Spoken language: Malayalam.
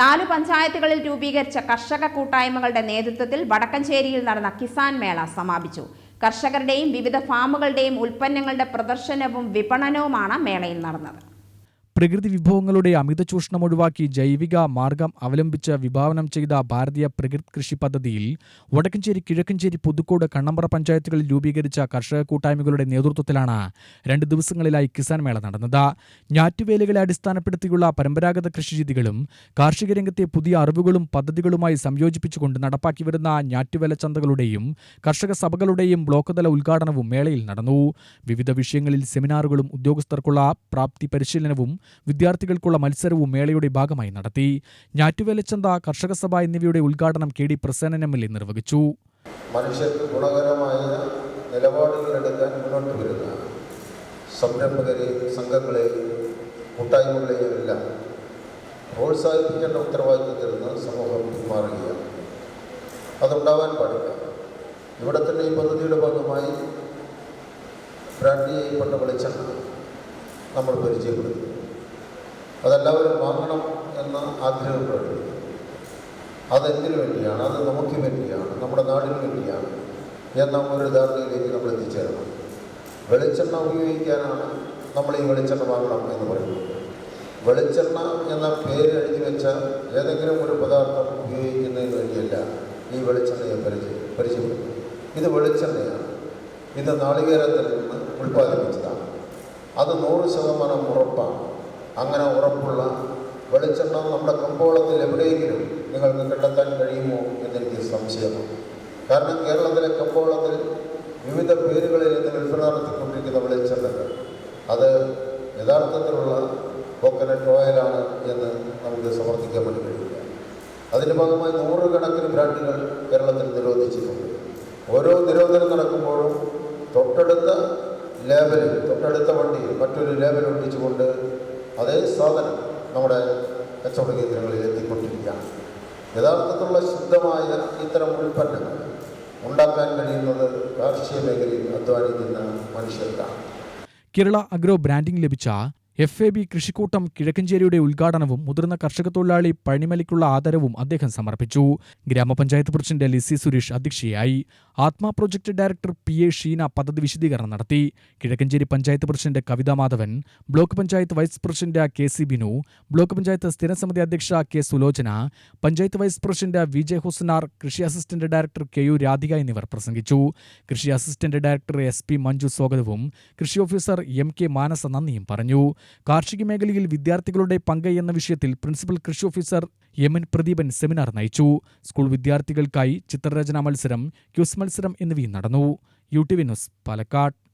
നാലു പഞ്ചായത്തുകളിൽ രൂപീകരിച്ച കർഷക കൂട്ടായ്മകളുടെ നേതൃത്വത്തിൽ വടക്കഞ്ചേരിയിൽ നടന്ന കിസാൻ മേള സമാപിച്ചു. കർഷകരുടെയും വിവിധ ഫാമുകളുടെയും ഉൽപ്പന്നങ്ങളുടെ പ്രദർശനവും വിപണനവുമാണ് മേളയിൽ നടന്നത്. പ്രകൃതി വിഭവങ്ങളുടെ അമിത ചൂഷണം ഒഴിവാക്കി ജൈവിക മാർഗം അവലംബിച്ച് വിഭാവനം ചെയ്ത ഭാരതീയ പ്രകൃതി കൃഷി പദ്ധതിയിൽ വടക്കഞ്ചേരി കിഴക്കഞ്ചേരി പുതുക്കോട് കണ്ണമ്പ്ര പഞ്ചായത്തുകളിൽ രൂപീകരിച്ച കർഷക കൂട്ടായ്മകളുടെ നേതൃത്വത്തിലാണ് രണ്ട് ദിവസങ്ങളിലായി കിസാൻ മേള നടന്നത്. ഞാറ്റുവേലകളെ അടിസ്ഥാനപ്പെടുത്തിയുള്ള പരമ്പരാഗത കൃഷിരീതികളും കാർഷിക രംഗത്തെ പുതിയ അറിവുകളും പദ്ധതികളുമായി സംയോജിപ്പിച്ചുകൊണ്ട് നടപ്പാക്കി വരുന്ന ഞാറ്റുവേല ചന്തകളുടെയും കർഷക സഭകളുടെയും ബ്ലോക്ക് തല ഉദ്ഘാടനവും മേളയിൽ നടന്നു. വിവിധ വിഷയങ്ങളിൽ സെമിനാറുകളും ഉദ്യോഗസ്ഥർക്കുള്ള പ്രാപ്തി പരിശീലനവും വിദ്യാർത്ഥികൾക്കുള്ള മത്സരവും മേളയുടെ ഭാഗമായി നടത്തി. ഞാറ്റുവേലച്ചന്ത കർഷക സഭ എന്നിവയുടെ ഉദ്ഘാടനം K D Prasenan M L നിർവഹിച്ചു. മനുഷ്യർക്ക് ഗുണകരമായ നിലപാടുകളെടുക്കാൻ മുന്നോട്ട് വരുന്ന സംരംഭകരെയും സംഘങ്ങളെയും കൂട്ടായ്മകളെയും എല്ലാം പ്രോത്സാഹിപ്പിക്കേണ്ട ഉത്തരവാദിത്തത്തിൽ നിന്ന് സമൂഹം പിന്മാറുകയാണ് അതുണ്ടാവാൻ പാടില്ല. ഇവിടെ തന്നെ ഈ പദ്ധതിയുടെ ഭാഗമായി ബ്രാൻഡിയെ കൊണ്ട് വിളിച്ചാണ് നമ്മൾ പരിചയപ്പെടുത്തി അതെല്ലാവരും വാങ്ങണം എന്ന് ആഗ്രഹം പ്രകടിപ്പിക്കുന്നു അതെന്തിനു വേണ്ടിയാണ്? അത് നമുക്ക് വേണ്ടിയാണ്. നമ്മുടെ നാടിന് വേണ്ടിയാണ്. എന്ന ഒരു ധാരണയിലേക്ക് നമ്മൾ എത്തിച്ചേരണം. വെളിച്ചെണ്ണ ഉപയോഗിക്കാനാണ് നമ്മൾ ഈ വെളിച്ചെണ്ണ വാങ്ങണം എന്ന് പറയുന്നത്. വെളിച്ചെണ്ണ എന്ന പേര് എഴുതി വെച്ച ഏതെങ്കിലും ഒരു പദാർത്ഥം ഉപയോഗിക്കുന്നതിന് വേണ്ടിയല്ല ഈ വെളിച്ചെണ്ണയെ പരിചയം പരിചയപ്പെടുന്നത്. ഇത് വെളിച്ചെണ്ണയാണ്. ഇത് നാളികേരത്തിൽ നിന്ന് ഉൽപ്പാദിപ്പിച്ചതാണ്. അത് നൂറ് ശതമാനം ഉറപ്പാണ്. അങ്ങനെ ഉറപ്പുള്ള വെളിച്ചെണ്ണ നമ്മുടെ കമ്പോളത്തിൽ എവിടെയെങ്കിലും നിങ്ങൾക്ക് കണ്ടെത്താൻ കഴിയുമോ എന്നെനിക്ക് സംശയമാണ്. കാരണം കേരളത്തിലെ കമ്പോളത്തിൽ വിവിധ പേരുകളിൽ ഇന്ന് വിൽപ്പന നടത്തിക്കൊണ്ടിരിക്കുന്ന വെളിച്ചെണ്ണകൾ അത് യഥാർത്ഥത്തിലുള്ള കോക്കനട്ട് ഓയിലാണ് എന്ന് നമുക്ക് സമർത്ഥിക്കാൻ വേണ്ടി കഴിയില്ല. അതിന്റെ ഭാഗമായി നൂറുകണക്കിന് ബ്രാൻഡുകൾ കേരളത്തിൽ നിരോധിച്ചിട്ടുണ്ട്. ഓരോ നിരോധനം നടക്കുമ്പോഴും തൊട്ടടുത്ത ലേബലിൽ തൊട്ടടുത്ത വണ്ടിയിൽ മറ്റൊരു ലേബൽ ഒട്ടിച്ചുകൊണ്ട് അതേ സാധനം നമ്മുടെ കച്ചവട കേന്ദ്രങ്ങളിൽ എത്തിക്കൊണ്ടിരിക്കുകയാണ്. യഥാർത്ഥത്തിലുള്ള ശുദ്ധമായ ഇത്തരം ഉൽപ്പന്നങ്ങൾ ഉണ്ടാക്കാൻ കഴിയുന്നത് കാർഷിക മേഖലയിൽ അധ്വാനിക്കുന്ന മനുഷ്യർക്കാണ്. കേരള അഗ്രോ ബ്രാൻഡിംഗ് ലഭിച്ച എഫ് എ ബി കൃഷിക്കൂട്ടം കിഴക്കഞ്ചേരിയുടെ ഉദ്ഘാടനവും മുതിർന്ന കർഷക തൊഴിലാളി പണിമലിക്കുള്ള ആദരവും അദ്ദേഹം സമർപ്പിച്ചു. ഗ്രാമപഞ്ചായത്ത് പ്രസിഡന്റ് ലിസി സുരേഷ് അധ്യക്ഷയായി. Athma project director P A Sheena പദ്ധതി വിശദീകരണം നടത്തി. Kizhakkanchery panchayat president Kavitha Madhavan block panchayat vice president K C Binu block panchayat സ്ഥിരസമിതി അധ്യക്ഷ K Sulochana panchayat vice president V J Husanar കൃഷി assistant director K U Radhika എന്നിവർ പ്രസംഗിച്ചു. കൃഷി assistant director S P Manju സ്വാഗതവും കൃഷി ഓഫീസർ എം കെ മാനസ നന്ദിയും പറഞ്ഞു. കാർഷിക മേഖലയിൽ വിദ്യാർത്ഥികളുടെ പങ്ക് എന്ന വിഷയത്തിൽ പ്രിൻസിപ്പൽ കൃഷി officer M N Pradeepan seminar നയിച്ചു. സ്കൂൾ വിദ്യാർത്ഥികൾക്കായി ചിത്രരചനാ മത്സരം ക്യൂസ് മത്സരം എന്നിവയും നടന്നു. U T V news Palakkad.